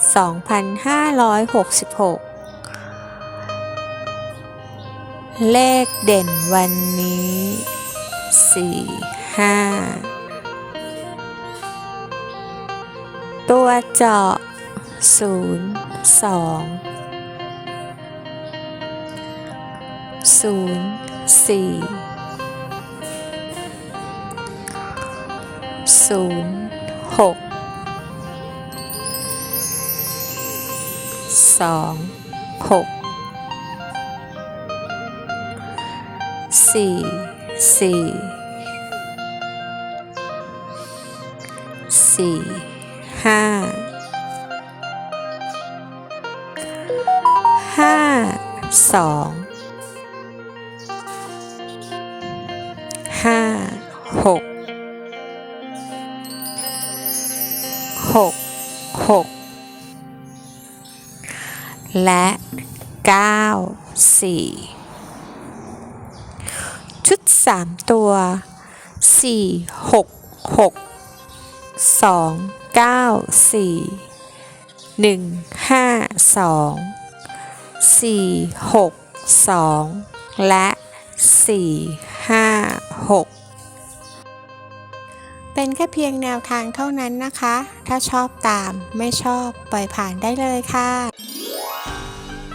2566 เลขเด่นวันนี้ 4 5 ตัวเจาะ 0 2 0 4 0 6 สองหกสี่สี่สี่ห้าห้าสองห้าหกหกหก และเก้าสี่ชุดสามตัวสี่หกหกสองเก้าสี่หนึ่งห้าสองสี่หกสองและสี่ห้าหกเป็นแค่เพียงแนวทางเท่านั้นนะคะ ถ้าชอบตามไม่ชอบปล่อยผ่านได้เลยค่ะ